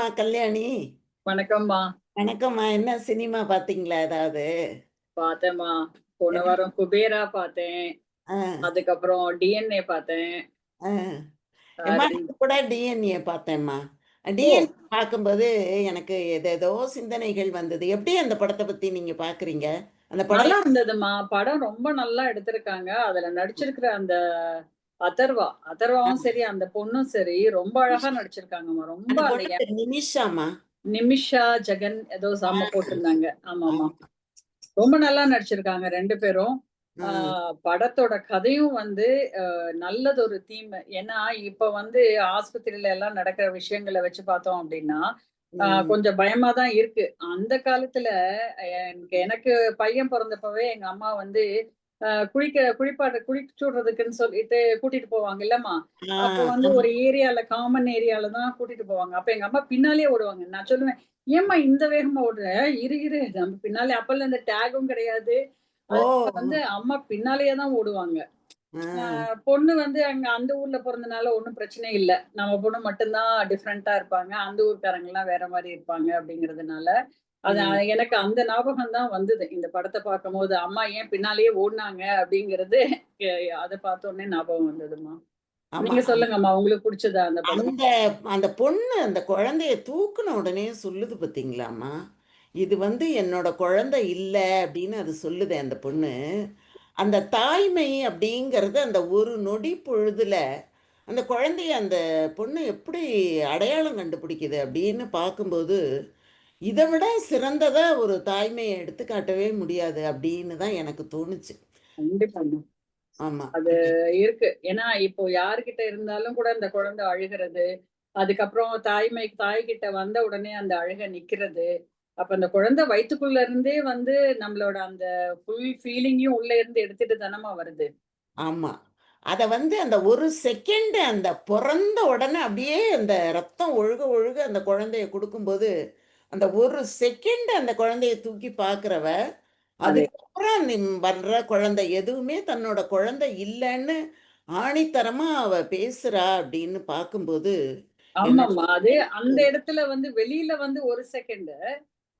வணக்கம்மா கல்யாணி. வணக்கம்மா. வணக்கம்மா. என்ன சினிமா பாத்தீங்களா ஏதாவது? பார்த்தேம்மா போன? வாரம் குபேரா பார்த்தேன் ஆ, அதுக்கப்புறம் டிஎன்ஏ பார்த்தேன் ஆ. நான் கூட டிஎன்ஏ பார்த்தேன்மா டிஎன்ஏ பார்க்கும்போது எனக்கு ஏதேதோ சிந்தனைகள் வந்தது. எப்படி அந்த படத்தை பத்தி நீங்க பாக்குறீங்க? அந்த படம் நல்லா இருந்ததுமா படம் ரொம்ப நல்லா எடுத்திருக்காங்க. அதுல நடிச்சிருக்கிற அந்த அதர்வா அதர்வாவும் சரி அந்த பொண்ணும் சரி ரொம்ப அழகா நடிச்சிருக்காங்கம்மா ரொம்ப நிமிஷாமா நிமிஷா ஜெகன் ஏதோ சாம போட்டிருந்தாங்க. ஆமாமா ரொம்ப நல்லா நடிச்சிருக்காங்க ரெண்டு பேரும். படத்தோட கதையும் வந்து நல்லது ஒரு தீம் ஏன்னா இப்ப வந்து ஆஸ்பத்திரியில எல்லாம் நடக்கிற விஷயங்களை வச்சு பார்த்தோம் அப்படின்னா கொஞ்சம் பயமா தான் இருக்கு. அந்த காலத்துல எனக்கு எனக்கு பையன் பிறந்தப்பவே எங்க அம்மா வந்து குளிக்க குளிப்பாட்டு குளிச்சு விடுறதுக்குன்னு சொல்லிட்டு கூட்டிட்டு போவாங்க இல்லம்மா? அப்போ வந்து ஒரு ஏரியால காமன் ஏரியால தான் கூட்டிட்டு போவாங்க. அப்ப எங்க அம்மா பின்னாலேயே ஓடுவாங்க. நான் சொல்லுவேன் ஏம்மா இந்த வேகமா ஓடுற? இரு இரு. நம்ம பின்னாலே அப்பெல்லாம் இந்த டேகும் கிடையாது. வந்து அம்மா பின்னாலேயே தான் ஓடுவாங்க. பொண்ணு வந்து அங்க அந்த ஊர்ல பிறந்தனால ஒண்ணும் பிரச்சனை இல்ல. நம்ம பொண்ணு மட்டும்தான் டிஃப்ரெண்டா இருப்பாங்க. அந்த ஊர்க்காரங்க எல்லாம் வேற மாதிரி இருப்பாங்க அப்படிங்கறதுனால அது. எனக்கு அந்த ஞாபகம் தான் வந்தது. இந்த படத்தை பார்க்கும் போது அம்மா ஏன் பின்னாலேயே ஓடுனாங்க? அப்படிங்கிறது அதை பார்த்த உடனே ஞாபகம் வந்ததுமா நீங்க சொல்லுங்கம்மா உங்களுக்கு பிடிச்சதா அந்த அந்த அந்த பொண்ணு அந்த குழந்தைய தூக்குன உடனே சொல்லுது பார்த்தீங்களாம்மா இது வந்து என்னோட குழந்தை இல்லை அப்படின்னு அது சொல்லுது அந்த பொண்ணு. அந்த தாய்மை அப்படிங்கிறது அந்த ஒரு நொடி பொழுதுல அந்த குழந்தைய அந்த பொண்ணு எப்படி அடையாளம் கண்டுபிடிக்குது அப்படின்னு பார்க்கும்போது இதை விட சிறந்ததா ஒரு தாய்மையை எடுத்துக்காட்டவே முடியாது அப்படின்னு தான் எனக்கு தோணுச்சு. ஆமா. அது இருக்கு. ஏன்னா இப்போ யாருகிட்ட இருந்தாலும் கூட இந்த குழந்தை அழுகிறது. அதுக்கப்புறம் தாய்மை தாய்கிட்ட வந்த உடனே அந்த அழுக நிக்கிறது. அப்ப அந்த குழந்தை வயித்துக்குள்ள இருந்தே வந்து நம்மளோட அந்த ஃபுல் ஃபீலிங்கையும் உள்ள இருந்து எடுத்துட்டு தானமா வருது. ஆமா. அத வந்து அந்த ஒரு செகண்ட் அந்த பிறந்த உடனே அப்படியே அந்த ரத்தம் ஒழுக ஒழுக அந்த குழந்தைய கொடுக்கும்போது அந்த ஒரு செகண்ட் அந்த குழந்தைய தூக்கி பார்க்குறவ அது. அதுக்கப்புறம் வர்ற குழந்தை எதுவுமே தன்னோட குழந்தை இல்லைன்னு ஆணித்தரமா அவ பேசுறா அப்படின்னு பார்க்கும்போது ஆமாம்மா. அது அந்த இடத்துல வந்து வெளியில வந்து ஒரு செகண்ட்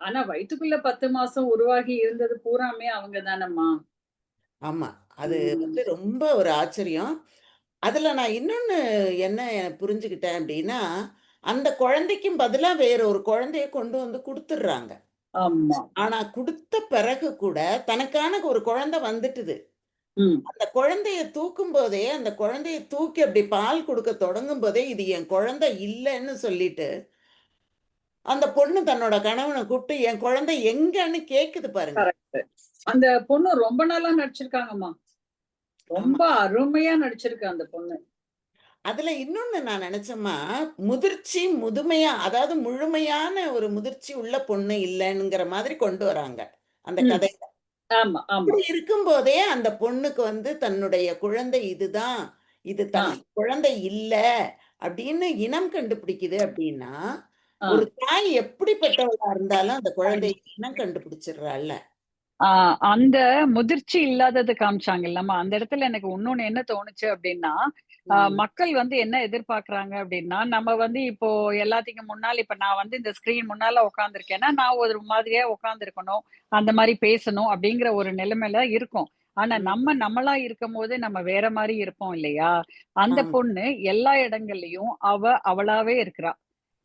ஆனா வயித்துக்குள்ள பத்து மாசம் உருவாகி இருந்தது பூராமே அவங்க தானம்மா. ஆமா. அது வந்து ரொம்ப ஒரு ஆச்சரியம். அதுல நான் இன்னொன்னு என்ன புரிஞ்சுக்கிட்டேன் அப்படின்னா அந்த குழந்தைக்கும் பதிலா வேற ஒரு குழந்தைய கொண்டு வந்து கொடுத்துடுறாங்க ஆனா கொடுத்த பிறகு கூட தனக்கான ஒரு குழந்தை வந்துட்டுது. அந்த குழந்தைய தூக்கும் போதே அந்த குழந்தைய தூக்கி அப்படி பால் கொடுக்க தொடங்கும் போதே இது என் குழந்தை இல்லைன்னு சொல்லிட்டு அந்த பொண்ணு தன்னோட கணவனை கூப்பிட்டு என் குழந்தை எங்கன்னு கேக்குது பாருங்க. அந்த பொண்ணு ரொம்ப நல்லா நடிச்சிருக்காங்கம்மா. ரொம்ப அருமையா நடிச்சிருக்கு அந்த பொண்ணு. அதுல இன்னொன்னு நான் நினைச்சேம்மா முதிர்ச்சி முதுமையா அதாவது முழுமையான ஒரு முதிர்ச்சி உள்ள பொண்ணு இல்லைங்கிற மாதிரி கொண்டு வராங்க அந்த ம். கதை ஆமா ஆமா அப்படி இருக்கும்போதே அந்த பொண்ணுக்கு வந்து தன்னுடைய குழந்தை இதுதான் இது தன் குழந்தை இல்ல அப்படின்னு இனம் கண்டுபிடிக்குது அப்படின்னா. ஒரு தாய் எப்படிப்பட்டவளா இருந்தாலும் அந்த குழந்தை இனம் கண்டுபிடிச்சிடுறாள்ல ஆஹ் அந்த முதிர்ச்சி இல்லாதது காமிச்சாங்க இல்லம்மா அந்த இடத்துல எனக்கு இன்னொன்னு என்ன தோணுச்சு அப்படின்னா. மக்கள் வந்து என்ன எதிர்பார்க்கறாங்க அப்படின்னா நம்ம வந்து இப்போ எல்லாத்துக்கும் முன்னால இப்ப நான் வந்து இந்த ஸ்கிரீன் முன்னால உட்காந்துருக்கேன்னா நான் ஒரு மாதிரியா உட்காந்துருக்கணும் அந்த மாதிரி பேசணும் அப்படிங்கிற ஒரு நிலைமையில இருக்கும் ஆனா. நம்ம நம்மளா இருக்கும் போது நம்ம வேற மாதிரி இருப்போம் இல்லையா அந்த. பொண்ணு எல்லா இடங்கள்லயும் அவ அவளாவே இருக்கிறா.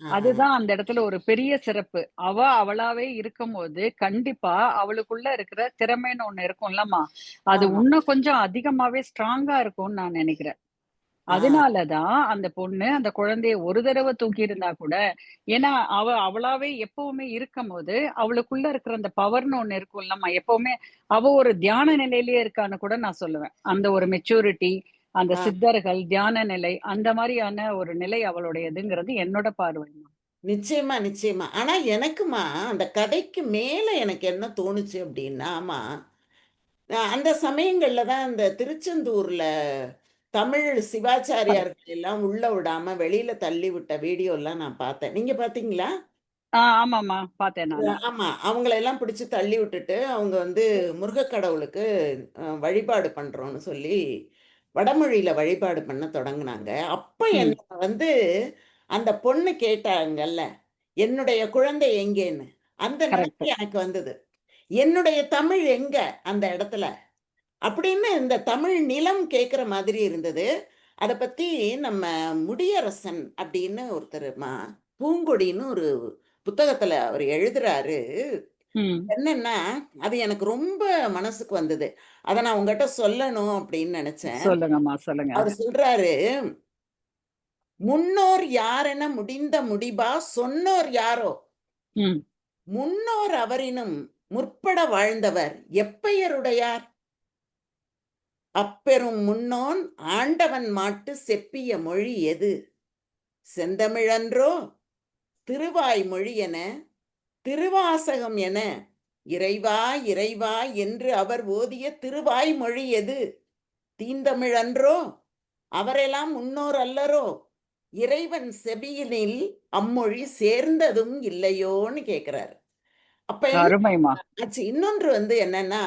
அதுதான் அந்த இடத்துல ஒரு பெரிய சிறப்பு அவ அவளாவே இருக்கும்போது கண்டிப்பா அவளுக்குள்ள இருக்கிற திறமைன்னு ஒண்ணு இருக்கும்லம்மா அது ஆமா. இன்னும் கொஞ்சம் அதிகமாவே ஸ்ட்ராங்கா இருக்கும்னு நான் நினைக்கிறேன். அதனாலதான் அந்த பொண்ணு அந்த குழந்தைய ஒரு தடவை தூக்கி இருந்தா கூட ஏன்னா அவ அவளாவே எப்பவுமே இருக்கும் போது அவளுக்குள்ள இருக்கிற அந்த பவர்னு ஒண்ணு இருக்கும்லம்மா எப்பவுமே அவ ஒரு தியான நிலையிலேயே இருக்கான்னு கூட நான் சொல்லுவேன். அந்த ஒரு மெச்சூரிட்டி அந்த. சித்தர்கள் தியான நிலை அந்த மாதிரியான ஒரு நிலை அவளுடையதுங்கிறது என்னோட பார்வைமா நிச்சயமா நிச்சயமா. ஆனா எனக்குமா அந்த கதைக்கு மேல எனக்கு என்ன தோணுச்சு அப்படின்னா ஆமா நான் அந்த சமயங்கள்ல தான் இந்த திருச்செந்தூர்ல தமிழ் சிவாச்சாரியார்கள் எல்லாம் உள்ள விடாம வெளியில தள்ளி விட்ட வீடியோ எல்லாம் நான் பார்த்தேன். நீங்க பாத்தீங்களா ஆமாமா பார்த்தேன் ஆமா. அவங்கள எல்லாம் பிடிச்சு தள்ளி விட்டுட்டு அவங்க வந்து முருகக் கடவுளுக்கு அஹ், வழிபாடு பண்றோம்னு சொல்லி வடமொழியில வழிபாடு பண்ண தொடங்குனாங்க. அப்ப. என்ன வந்து அந்த பொண்ணு கேட்டாங்கல்ல என்னுடைய குழந்தை எங்கேன்னு? அந்த எனக்கு வந்தது. என்னுடைய தமிழ் எங்க அந்த இடத்துல? அப்படின்னு இந்த தமிழ் நிலம் கேட்குற மாதிரி இருந்தது. அதை பத்தி நம்ம முடியரசன் அப்படின்னு ஒருத்தர் மா பூங்கொடின்னு ஒரு புத்தகத்துல அவர் எழுதுறாரு. என்னன்னா அது எனக்கு ரொம்ப மனசுக்கு வந்தது. அதை நான் உங்ககிட்ட சொல்லணும் அப்படின்னு நினைச்சேன். சொல்லுங்கம்மா சொல்லுங்க. அவர் சொல்றாரு முன்னோர் யாரென முடிந்த முடிபா சொன்னோர் யாரோ? முன்னோர் அவரினும் முற்பட வாழ்ந்தவர் எப்பெயருடையார்? அப்பெரும் முன்னோன் ஆண்டவன் மாட்டு செப்பிய மொழி எது? செந்தமிழன்றோ? திருவாய் மொழி என? திருவாசகம் என? இறைவா இறைவா என்று அவர் ஓதிய திருவாய் மொழி எது? தீந்தமிழன்றோ? அவரெல்லாம் முன்னோர் அல்லரோ இறைவன் செபியினில் அம்மொழி சேர்ந்ததும் இல்லையோன்னு கேக்குறாரு. அப்ப இன்னொன்று வந்து என்னன்னா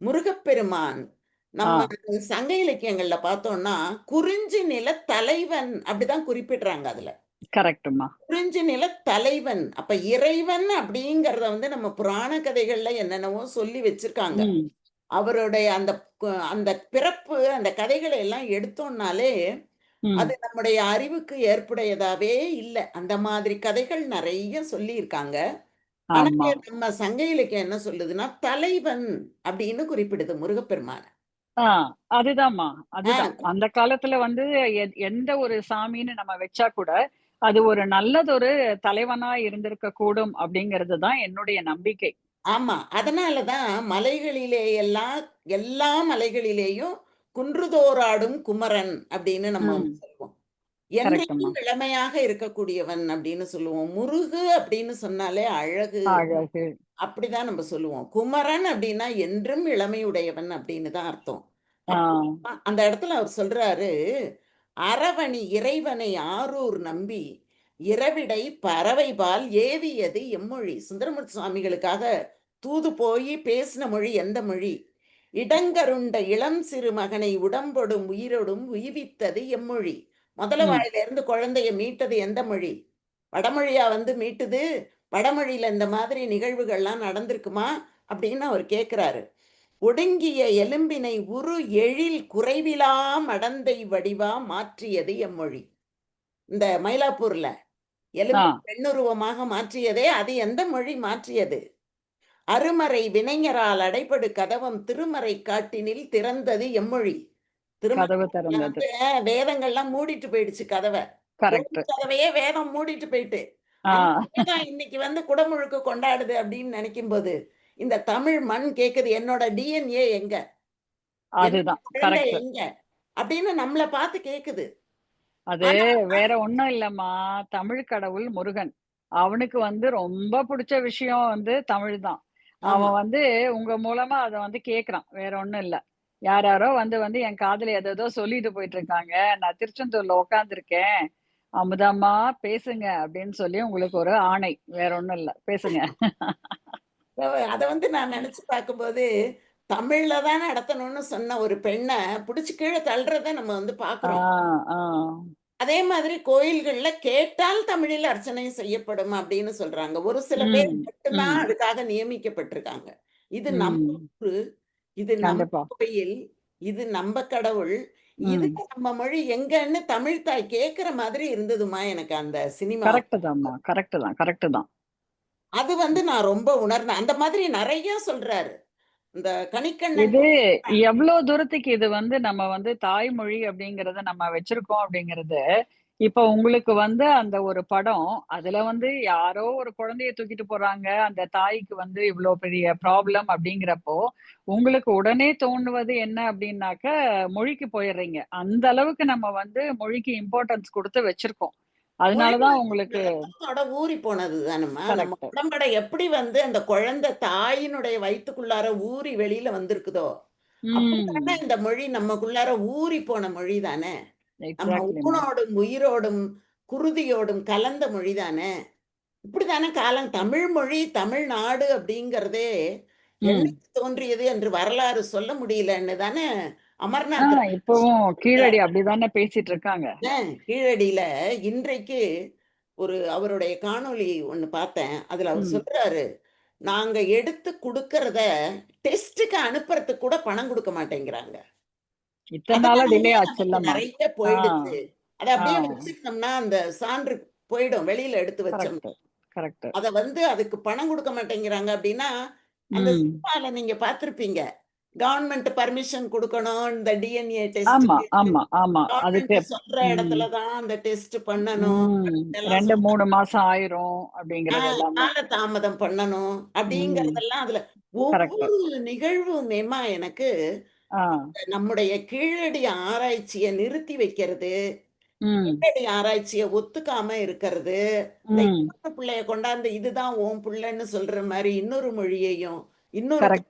முருகப்பெருமான் நம்ம சங்க இலக்கியங்கள்ல பார்த்தோம்னா குறிஞ்சி நில தலைவன் அப்படிதான் குறிப்பிடுறாங்க அதுல. கரெக்டுமா குறிஞ்சி நில தலைவன் அப்ப இறைவன் அப்படிங்கறத வந்து நம்ம புராண கதைகள்ல என்னென்னவோ சொல்லி வச்சிருக்காங்க. அவருடைய அந்த அந்த பிறப்பு அந்த கதைகளை எல்லாம் எடுத்தோம்னாலே அது நம்முடைய அறிவுக்கு ஏற்புடையதாவே இல்லை. அந்த மாதிரி கதைகள் நிறைய சொல்லி இருக்காங்க ஆனா நம்ம சங்க இலக்கியம் என்ன சொல்லுதுன்னா தலைவன் அப்படின்னு குறிப்பிடுது முருகப்பெருமான. ஆ அதுதாம்மா அதுதான். அந்த காலத்துல வந்து எந்த ஒரு சாமின்னு நம்ம வச்சா கூட அது ஒரு நல்லதொரு தலைவனா இருந்திருக்க கூடும் அப்படிங்கிறது தான் என்னுடைய நம்பிக்கை. ஆமா அதனாலதான் மலைகளிலே எல்லாம் எல்லா மலைகளிலேயும் குன்றுதோறாடும் குமரன் அப்படின்னு நம்ம சொல்லுவோம். கரெக்டுமா இளமையாக இருக்கக்கூடியவன் அப்படின்னு சொல்லுவோம். முருகு அப்படின்னு சொன்னாலே அழகு. அழகு. அப்படிதான் நம்ம சொல்லுவோம். குமரன் அப்படின்னா என்றும் இளமையுடையவன் அப்படின்னு தான் அர்த்தம். அந்த இடத்துல அவர் சொல்றாரு அரவணி இறைவனை ஆரூர் நம்பி இரவிடை பறவைபால் ஏவியது எம்மொழி. சுந்தரமூர்த்தி சுவாமிகளுக்காக தூது போய் பேசின மொழி எந்த மொழி? இடங்கருண்ட இளம் சிறு மகனை உடம்பொடும் உயிரோடும் உய்வித்தது எம்மொழி. முதல. வாயில இருந்து குழந்தைய மீட்டது எந்த மொழி? வடமொழியா வந்து மீட்டுது? வடமொழியில இந்த மாதிரி நிகழ்வுகள்லாம் நடந்திருக்குமா? அப்படின்னு அவர் கேட்கிறாரு ஒடுங்கிய எலும்பினை உரு எழில் குறைவிலா மடந்தை வடிவா மாற்றியது எம்மொழி. இந்த மயிலாப்பூர்ல எலும்பு பெண்ணுருவமாக மாற்றியதே அது எந்த மொழி மாற்றியது? அருமறை வினைஞரால் அடைபடு கதவம் திருமறை காட்டினில் திறந்தது எம்மொழி. அஹ், வேதங்கள்லாம் மூடிட்டு போயிடுச்சு கதவை. கதவையே வேதம் மூடிட்டு போயிட்டு. இன்னைக்கு வந்து குடமுழுக்கு கொண்டாடுது அப்படின்னு நினைக்கும் போது இந்த தமிழ் மண் கேக்குது என்னோட டிஎன்ஏ எங்க? எங்க? அப்படின்னு நம்மள பார்த்து கேக்குது. அது வேற ஒண்ணும் இல்லம்மா தமிழ் கடவுள் முருகன். அவனுக்கு வந்து ரொம்ப பிடிச்ச விஷயம் வந்து தமிழ் தான் அவன் வந்து உங்க மூலமா அதை வந்து கேக்குறான் வேற ஒண்ணும் இல்ல. யார் யாரோ வந்து வந்து என் காதுல ஏதோ சொல்லிட்டு போயிட்டு இருக்காங்க நான் திருச்செந்தூர்ல உட்காந்துருக்கேன் அமுதம்மா பேசுங்க அப்படின்னு சொல்லி உங்களுக்கு ஒரு ஆணை. வேற ஒண்ணும் இல்ல. பேசுங்க. அத வந்து நான் நினைச்சு பார்க்கும்போது தமிழ்ல தான் நடத்தணும்னு சொன்ன ஒரு பெண்ணை பிடிச்சு கீழே தள்ளுறத நம்ம வந்து பாக்குறோம் அதே மாதிரி கோயில்கள்ல கேட்டால் தமிழில் அர்ச்சனை செய்யப்படும் அப்படின்னு சொல்றாங்க. ஒரு சில பேர் மட்டும்தான் அதுக்காக நியமிக்கப்பட்டிருக்காங்க. இது நம்ம இது நம்ம கோயில் இது நம்ம கடவுள் இதுக்கு நம்ம மொழி எங்கன்னு தமிழ் தாய் கேக்குற மாதிரி இருந்ததுமா எனக்கு அந்த சினிமா? கரெக்ட் தான்மா. கரெக்ட் தான். கரெக்ட் தான். அது வந்து நான் ரொம்ப உணர்ந்தேன். அந்த மாதிரி நிறைய சொல்றாரு. இந்த கணிக்கண்ணன் இது எவ்வளவு தூரத்துக்கு இது வந்து நம்ம வந்து தாய்மொழி அப்படிங்கறத நம்ம வச்சிருக்கோம் அப்படிங்கறது இப்ப உங்களுக்கு வந்து அந்த ஒரு படம் அதுல வந்து யாரோ ஒரு குழந்தைய தூக்கிட்டு போறாங்க அந்த தாய்க்கு வந்து இவ்வளவு பெரிய ப்ராப்ளம் அப்படிங்கிறப்போ உங்களுக்கு உடனே தோணுவது என்ன அப்படின்னாக்க மொழிக்கு போயிடுறீங்க. அந்த அளவுக்கு நம்ம வந்து மொழிக்கு இம்பார்ட்டன்ஸ் கொடுத்து வச்சிருக்கோம். அதனாலதான் உங்களுக்கு ஊறி போனது தானுமா நம்ம Correct. உடம்பட எப்படி வந்து அந்த குழந்தை தாயினுடைய வயித்துக்குள்ளார ஊறி வெளியில வந்திருக்குதோ இந்த மொழி நமக்குள்ளார ஊறி போன மொழி தானே. நம்ம ஊனோடும் உயிரோடும் குருதியோடும் கலந்த மொழி தானே இப்படித்தானே காலம் தமிழ் மொழி தமிழ்நாடு அப்படிங்கறதே என்னைக்கு தோன்றியது என்று வரலாறு சொல்ல முடியலன்னு தானே அமர்நாத் இப்பவும் கீழடி அப்படிதானே பேசிட்டு இருக்காங்க கீழடியில இன்றைக்கு ஒரு அவருடைய காணொளி ஒண்ணு பார்த்தேன். அதுல அவர். சொல்றாரு, "நாங்க எடுத்து குடுக்கறத டெஸ்ட்டுக்கு அனுப்புறதுக்கு கூட பணம் குடுக்க மாட்டேங்கிறாங்க." இத்தன நாளா டிலே ஆச்சுல்லம்மா. நெறைய. போயிடுச்சு. அத. அப்படியே வச்சுக்கிட்டோம்னா, அந்த சான்று போயிடும். வெளியில எடுத்து வச்சோம்னா. கரெக்ட்டு. அத வந்து அதுக்கு பணம் குடுக்க மாட்டேங்கிறாங்க அப்படின்னா, அந்த. சினிமால நீங்க பார்த்திருப்பீங்க. கவர்ன்மென்ட் பர்மிஷன் குடுக்கணும். இந்த டிஎன்ஏ ஆமா, டெஸ்ட்டுக்கு. ஆமா, ஆமா. அதுக்கு சொல்ற. இடத்துல தான் அந்த டெஸ்ட் பண்ணணும். ம். இதெல்லாம் 2, சொல்றாங்க. 3 மாசம் ஆயிரும் அப்படிங்கிறது. கால தாமதம் பண்ணணும். அப்படிங்கிறதெல்லாம் அதுல. ஒவ்வொரு நிகழ்வுமேமா எனக்கு. நம்முடைய கீழடி ஆராய்ச்சிய நிறுத்தி வைக்கிறது. கீழடி ஆராய்ச்சிய ஒத்துக்காம இருக்கிறது, புள்ளைய கொண்டாந்து இதுதான் உன் புள்ளன்னு சொல்ற மாரி இன்னொரு மொழியையும், இன்னொரு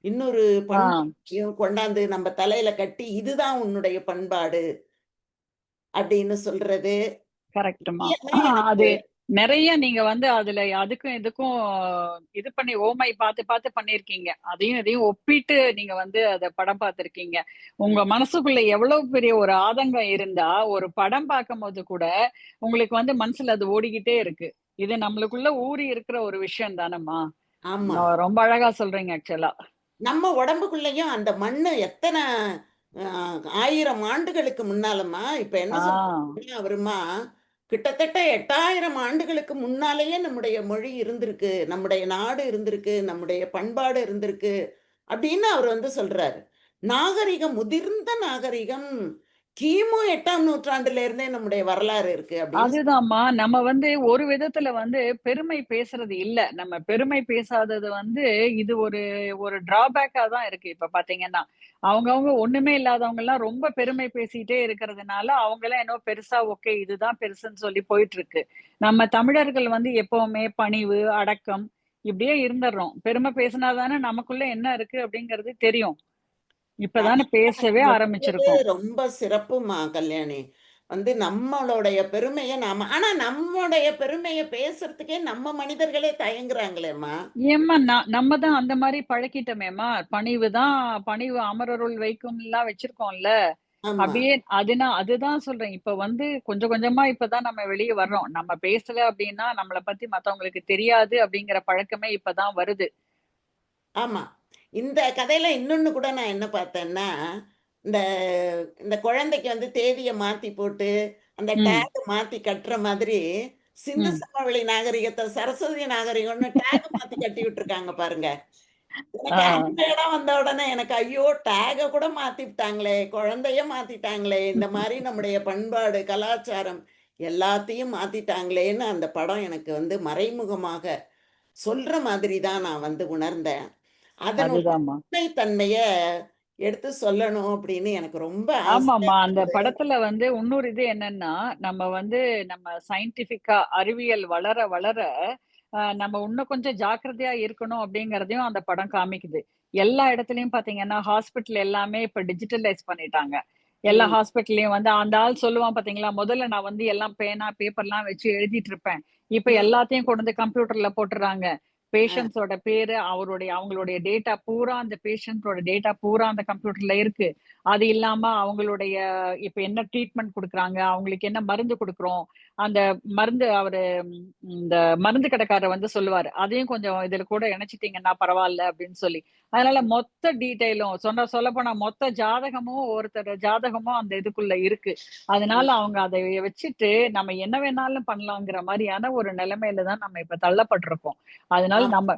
இன்னொரு ஆ. பண்பாட்டையும் கொண்டாந்து நம்ம தலையில கட்டி, இதுதான் உன்னுடைய பண்பாடு. அப்படின்னு சொல்றது. எனக்கு அது நெறைய நீங்க வந்து அதுல அதுக்கும் இதுக்கும் இது பண்ணி ஓமை பார்த்து பார்த்து பண்ணியிருக்கீங்க. அதையும் இதையும் ஒப்பிட்டு நீங்க வந்து அத படம் பார்த்திருக்கீங்க. உங்க மனசுக்குள்ள எவ்வளவு பெரிய ஒரு ஆதங்கம் இருந்தா, ஒரு படம் பார்க்கும்போது கூட உங்களுக்கு வந்து மனசுல அது ஓடிக்கிட்டே இருக்கு. இது நம்மளுக்குள்ள ஊறி இருக்கிற ஒரு விஷயம் தானம்மா. ஆமா. ரொம்ப அழகா சொல்றீங்க ஆக்சுவலா. நம்ம உடம்புக்குள்ளயும் அந்த மண்ணு எத்தன 1000 ஆண்டுகளுக்கு முன்னாலம்மா, இப்ப என்ன ஆ. கிட்டத்தட்ட 8000 ஆண்டுகளுக்கு முன்னாலேயே நம்முடைய மொழி இருந்திருக்கு. நம்முடைய நாடு இருந்திருக்கு. நம்முடைய பண்பாடு இருந்திருக்கு. அப்படின்னு அவர் வந்து சொல்றாரு. நாகரிகம் முதிர்ந்த நாகரிகம் கிமு எட்டாம் நூற்றாண்டுல இருந்தே நம்முடைய வரலாறு இருக்கு அதுதான்மா அதுதாம்மா. நம்ம வந்து ஒரு விதத்துல வந்து பெருமை பேசுறது இல்ல. நம்ம பெருமை பேசாதது வந்து இது ஒரு ஒரு டிராபேக்கா தான் இருக்கு. இப்ப பாத்தீங்கன்னா அவங்கவுங்க ஒண்ணுமே இல்லாதவங்க எல்லாம் ரொம்ப பெருமை பேசிட்டே இருக்கிறதுனால, எல்லாம் என்ன பெருசா ஓகே இதுதான் பெருசுன்னு சொல்லி போயிட்டு இருக்கு நம்ம தமிழர்கள் வந்து எப்பவுமே பணிவு, அடக்கம் இப்படியே இருந்துடுறோம் பெருமை பேசினாதானே நமக்குள்ள என்ன இருக்கு அப்படிங்கிறது தெரியும். இப்ப தானே பேசவே ஆரம்பிச்சிருக்கோம். ரொம்ப சிறப்புமா கல்யாணி. வந்து நம்மளுடைய பெருமைய நாம ஆனா நம்முடைய பெருமைய பேசுறதுக்கே நம்ம மனிதர்களே தயங்குறாங்களேம்மா! ஏம்மா நம்ம தான் அந்த மாரி பழக்கிட்டோமேம்மா. பணிவு தான் பணிவு அமரருள் வைக்கும்லாம் வச்சிருக்கோம்ல. ஆமா. அப்படியே அதுனா அதுதான் சொல்றேன். இப்ப வந்து கொஞ்சம் கொஞ்சமா இப்ப தான் நம்ம வெளிய வர்றோம். நம்ம பேசல அப்படின்னா, நம்மள பத்தி மத்தவங்களுக்கு தெரியாது அப்படிங்கிற பழக்கமே இப்ப தான் வருது. ஆமா. இந்த கதையில இன்னொன்னு கூட நான் என்ன பார்த்தேன்னா, இந்த இந்த குழந்தைக்கு வந்து தேதிய மாத்தி போட்டு, அந்த. டேக் மாத்தி கட்டுற மாதிரி, சிந்து. சமவெளி நாகரிகத்த சரஸ்வதி நாகரிகம்னு டேக் மாத்தி கட்டி விட்டுருக்காங்க பாருங்க. எனக்கு. அந்த இடம் வந்த உடனே எனக்கு ஐயோ! டேக்க கூட மாத்திவிட்டாங்களே! குழந்தைய மாத்திட்டாங்களே! இந்த மாரி நம்முடைய பண்பாடு, கலாச்சாரம் எல்லாத்தையும் மாத்திட்டாங்களேன்னு அந்த படம் எனக்கு வந்து மறைமுகமாக சொல்ற மாதிரி தான் நான் வந்து உணர்ந்தேன். அதனுடைய தன்மைய எடுத்து சொல்லணும் அப்படின்னு எனக்கு ரொம்ப ஆமாமா. அந்த. படத்துல வந்து இன்னொரு இது என்னன்னா, நம்ம வந்து நம்ம சயின்டிஃபிக்கா அறிவியல் வளர வளர, நம்ம இன்னும் கொஞ்சம் ஜாக்கிரதையா இருக்கணும் அப்படிங்கிறதையும் அந்த படம் காமிக்குது. எல்லா இடத்துலயும் பார்த்தீங்கன்னா, ஹாஸ்பிட்டல் எல்லாமே இப்ப டிஜிட்டலைஸ் பண்ணிட்டாங்க. எல்லா. ஹாஸ்பிட்டல்லயும் வந்து அந்த ஆள் சொல்லுவான் பார்த்தீங்களா, முதல்ல நான் வந்து எல்லாம் பேனா, பேப்பர்லாம் வச்சு எழுதிட்டு இருப்பேன். இப்ப. எல்லாத்தையும் கொண்டு வந்து கம்ப்யூட்டர்ல போட்டுர்றாங்க. பேஷண்ட்ஸோட பேரு, அவருடைய அவங்களுடைய டேட்டா பூரா அந்த பேஷண்ட்டோட டேட்டா பூரா அந்த கம்ப்யூட்டர்ல இருக்கு. அது இல்லாம அவங்களுடைய இப்ப என்ன ட்ரீட்மெண்ட் குடுக்குறாங்க, அவங்களுக்கு என்ன மருந்து குடுக்குறோம், அந்த மருந்து அவரு இந்த மருந்து கடைக்காரர் வந்து சொல்லுவாரு. அதையும் கொஞ்சம் இதுல கூட இணைச்சுட்டீங்கன்னா பரவால்ல அப்படின்னு சொல்லி. அதனால மொத்த டீட்டெயிலும் சொன்ன சொல்லப்போனா மொத்த ஜாதகமும் ஒருத்தர் ஜாதகமும் அந்த இதுக்குள்ள இருக்கு. அதனால. அவங்க அத வச்சுட்டு நம்ம என்ன வேணாலும் பண்ணலாங்கிற மாரியான ஒரு நிலைமையில தான் நம்ம இப்ப தள்ளப்பட்டுருக்கோம். அதனால. நம்ம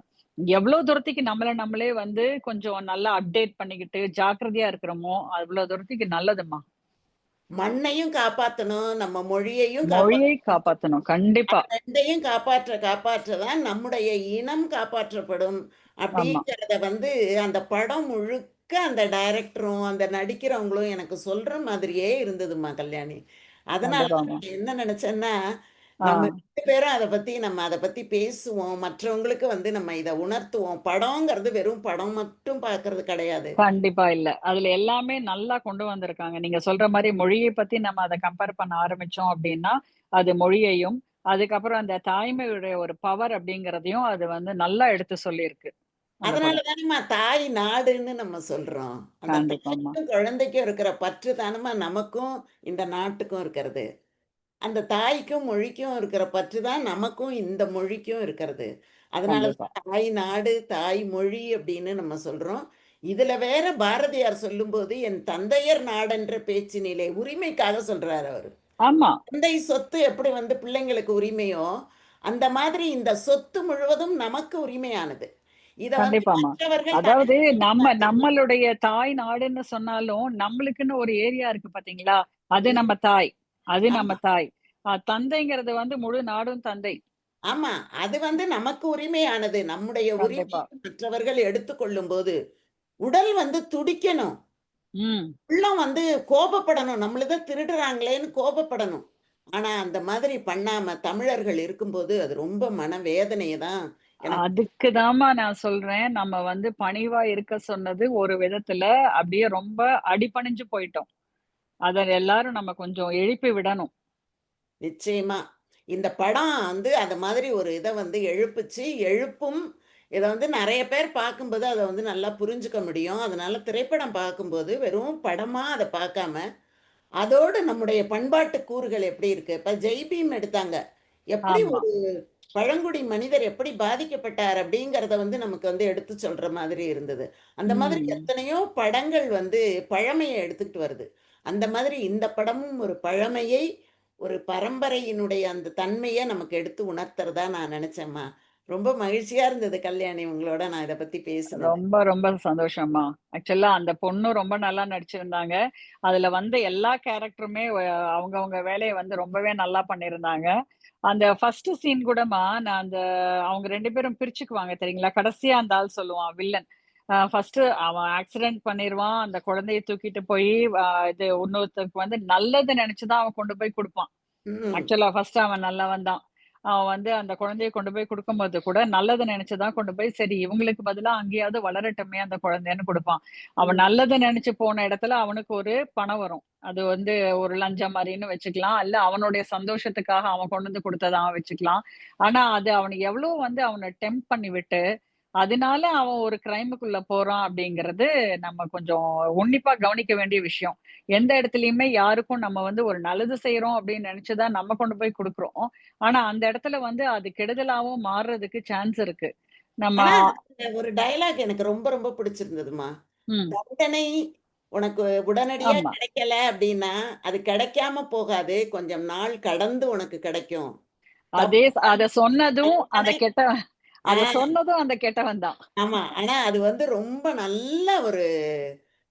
எவ்ளோ தூரத்துக்கு நம்மள நம்மளே வந்து கொஞ்சம் நல்லா அப்டேட் பண்ணிக்கிட்டு, ஜாக்கிரதையா இருக்கிறோமோ, அவ்ளோ தூரத்துக்கு நல்லதும்மா. மண்ணையும் காப்பாத்தணும், நம்ம மொழியையும் மொழியை காப்பாத்தணும். கண்டிப்பா. 2யும் காப்பாற்ற காப்பாற்ற தான் நம்முடைய இனம் காப்பாற்றப்படும். அப்படிங்கிறத வந்து அந்த படம் முழுக்க அந்த டைரக்டரும், அந்த நடிக்கிறவங்களும் எனக்கு சொல்ற மாதிரியே இருந்ததும்மா கல்யாணி. அதனால என்ன நெனச்சேன்னா. நம்ம 2 பேரும் அத பத்தி நம்ம அத பத்தி பேசுவோம். மற்றவங்களுக்கு வந்து நம்ம இத உணர்த்துவோம். படம்ங்கிறது வெறும் படம் மட்டும் பார்க்கறது கிடையாது. கண்டிப்பா இல்ல. அதுல எல்லாமே நல்லா கொண்டு வந்திருக்காங்க. நீங்க சொல்ற மாரி மொழிய பத்தி நம்ம அத கம்பேர் பண்ண ஆரம்பிச்சோம் அப்டின்னா, அது மொழியையும், அதுக்கப்புறம் அந்த தாய்மையுடைய ஒரு பவர் அப்படிங்கிறதையும் அது வந்து நல்லா எடுத்து சொல்லியிருக்கு. அதனால. தானேம்மா தாய் நாடுன்னு நம்ம சொல்றோம். அந்த குழந்தைக்கும் இருக்கிற பற்று தானம்மா நமக்கும் இந்த நாட்டுக்கும் இருக்கிறது. அந்த தாய்க்கும், மொழிக்கும் இருக்கிற பற்று தான் நமக்கும் இந்த மொழிக்கும் இருக்கிறது. அதனால தாய் நாடு, தாய் மொழி அப்படின்னு நம்ம சொல்றோம். இதுல வேற பாரதியார் சொல்லும்போது, "என் தந்தையர் நாடென்ற பேச்சினிலே" உரிமைக்காக சொல்றாரு அவரு. ஆமா. தந்தை சொத்து எப்படி வந்து பிள்ளைங்களுக்கு உரிமையோ, அந்த மாதிரி இந்த சொத்து முழுவதும் நமக்கு உரிமையானது. அதாவது நம்ம நம்மளுடைய தாய் நாடுன்னு சொன்னாலும், நம்மளுக்குன்னு ஒரு ஏரியா இருக்கு பார்த்தீங்களா? அது. நம்ம தாய். அது நம்ம. தாய். தந்தைங்கிறது வந்து முழு நாடும் தந்தை. ஆமா. அது வந்து நமக்கு உரிமையானது. நம்முடைய. உரிமையை மற்றவர்கள் எடுத்துக்கொள்ளும்போது, உடல் வந்து துடிக்கணும். உள்ளம் வந்து கோபப்படணும். நம்மளத திருடுறாங்களேன்னு கோபப்படணும். ஆனா, அந்த மாதிரி பண்ணாம தமிழர்கள் இருக்கும்போது, அது ரொம்ப மனவேதனைய தான் எனக்கு அதுக்கு தாம்மா நான் சொல்றேன். நம்ம வந்து பணிவா இருக்க சொன்னது ஒரு விதத்துல அப்படியே ரொம்ப அடிபணிஞ்சு போயிட்டோம். அத எல்லாரும் நம்ம கொஞ்சம் எழுப்பி விடணும். நிச்சயமா. இந்த படம் வந்து அது மாதிரி ஒரு இத வந்து எழுப்புச்சு. எழுப்பும். இத வந்து நெறைய பேர் பார்க்கும்போது, அத வந்து நல்லா புரிஞ்சுக்க முடியும். அதனால திரைப்படம் பார்க்கும்போது, வெறும் படமா அத பார்க்காம, அதோடு நம்முடைய பண்பாட்டு கூறுகள் எப்படி இருக்கு? இப்ப ஜெய்பீம் எடுத்தாங்க. எப்படி. ஒரு பழங்குடி மனிதர் எப்படி பாதிக்கப்பட்டார் அப்படிங்கிறத வந்து நமக்கு வந்து எடுத்து சொல்ற மாதிரி இருந்தது. அந்த மாதிரி. எத்தனையோ படங்கள் வந்து பழமைய எடுத்துக்கிட்டு வருது. அந்த மாதிரி இந்த படமும் ஒரு பழமையை, ஒரு பரம்பரையினுடைய அந்த தன்மையை நமக்கு எடுத்து உணர்த்துறதா நான் நினைச்சேம்மா ரொம்ப மகிழ்ச்சியா இருந்தது கல்யாணி உங்களோட நான் இத பத்தி பேசுறேன் ரொம்ப, ரொம்ப சந்தோஷம்மா. ஆக்சுவலா அந்த பொண்ணும் ரொம்ப நல்லா நடிச்சிருந்தாங்க. அதுல வந்த எல்லா கேரக்டருமே அவங்கவுங்க வேலையை வந்து ரொம்பவே நல்லா பண்ணியிருந்தாங்க. அந்த ஃபர்ஸ்ட் சீன் கூடமா நான் அந்த அவங்க ரெண்டு பேரும் பிரிச்சுக்குவாங்க தெரியுங்களா? கடைசியா அந்த ஆள் சொல்லுவான் வில்லன். அ ஃபர்ஸ்ட்டு அவன் ஆக்சிடென்ட் பண்ணிருவான். அந்த குழந்தைய தூக்கிட்டு போயி இது இன்னொருத்தருக்கு வந்து நல்லது நெனச்சு தான் அவன் கொண்டு போய் குடுப்பான். ஆக்சுவலா ஃபர்ஸ்ட் அவன் நல்லவன் தான். அவன் வந்து அந்த குழந்தைய கொண்டு போய் குடுக்கும்போது கூட நல்லத நெனச்சு தான் கொண்டு போய் சரி இவங்களுக்கு பதிலா அங்கேயாவது வளரட்டுமே அந்த குழந்தைன்னு குடுப்பான். அவன். நல்லத நெனச்சு போன இடத்துல அவனுக்கு ஒரு பணம் வரும். அது வந்து ஒரு லஞ்சம் மாரின்னு வச்சுக்கலாம். இல்ல அவனுடைய சந்தோஷத்துக்காக அவன் கொண்டு வந்து குடுத்ததா வச்சுக்கலாம். ஆனா அது அவன எவ்ளோ வந்து அவன டெம்ப்ட் பண்ணி விட்டு, அதனால அவன் ஒரு கிரைமுக்குள்ள போறான் அப்படிங்கிறது நம்ம கொஞ்சம் உன்னிப்பா கவனிக்க வேண்டிய விஷயம். எந்த இடத்துலயுமே யாருக்கும் நம்ம வந்து ஒரு நல்லது செய்றோம் அப்படின்னு நெனச்சு தான் நம்ம கொண்டு போய் குடுக்குறோம். ஆனா அந்த இடத்துல வந்து அது கெடுதலாவும் மாறுறதுக்கு சான்ஸ் இருக்கு. நம்ம ஒரு டயலாக் எனக்கு ரொம்ப ரொம்ப பிடிச்சிருந்ததும்மா. ம். தண்டனை உனக்கு உடனடியா. கிடைக்கல அப்படின்னா, அது கிடைக்காம போகாது. கொஞ்சம் நாள் கடந்து உனக்கு கிடைக்கும். அதே அத சொன்னதும் அந்த தண்டனை அத சொன்னதும் அந்த கெட்டவன் தான். ஆமா. ஆனா அது வந்து ரொம்ப நல்ல ஒரு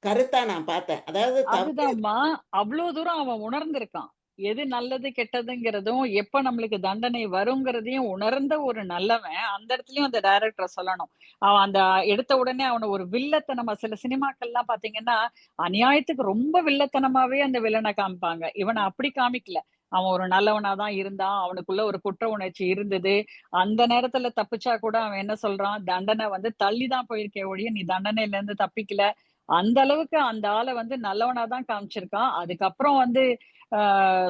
கருத்தா நான் பார்த்தேன். அதாவது அதுதாம்மா. அவ்ளோ தூரம் அவன் உணர்ந்திருக்கான். எது நல்லது, கெட்டதுங்கிறதும், எப்ப நம்மளுக்கு தண்டனை வருங்கிறதையும் உணர்ந்த ஒரு நல்லவன், அந்த இடத்துலயும் அந்த டைரக்டர் சொல்லணும். அவன் அந்த எடுத்த உடனே அவன ஒரு வில்லத்தனமா சில சினிமாக்கள்லாம் பார்த்தீங்கன்னா, அநியாயத்துக்கு ரொம்ப வில்லத்தனமாவே அந்த வில்லன காமிப்பாங்க. இவன அப்படி காமிக்கல. அவன் ஒரு நல்லவனா தான் இருந்தான். அவனுக்குள்ள ஒரு குற்ற உணர்ச்சி இருந்தது. அந்த நேரத்துல தப்பிச்சா கூட அவன் என்ன சொல்றான், தண்டனை வந்து தள்ளி தான் போயிருக்கே ஒழிய, நீ தண்டனையிலேருந்து தப்பிக்கல. அந்த அளவுக்கு அந்த ஆள வந்து நல்லவனா தான் காமிச்சிருக்கான். அதுக்கப்புறம் வந்து ஆ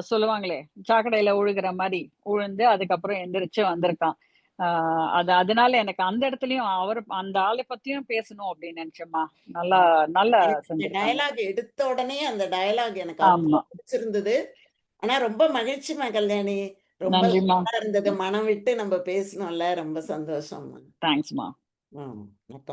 சொல்லுவாங்களே, சாக்கடையில உழுகுற மாரி, உழுந்து அதுக்கப்புறம் எந்திரிச்சு வந்திருக்கான். ஆ அது அதனால எனக்கு அந்த இடத்துலயும் அவர அந்த ஆள பத்தியும் பேசணும் அப்படின்னு நெனச்சேம்மா. நல்லா நல்லா. டயலாக் எடுத்த உடனே அந்த டயலாக் எனக்கு. பிடிச்சிருந்தது. ஆனா ரொம்ப மகிழ்ச்சிம்மா கல்யாணி. ரொம்ப இருந்தது. மனம் விட்டு நம்ம பேசினோம்ல. ரொம்ப சந்தோஷம்மா. தேங்க்ஸ்மா. வணக்கம்.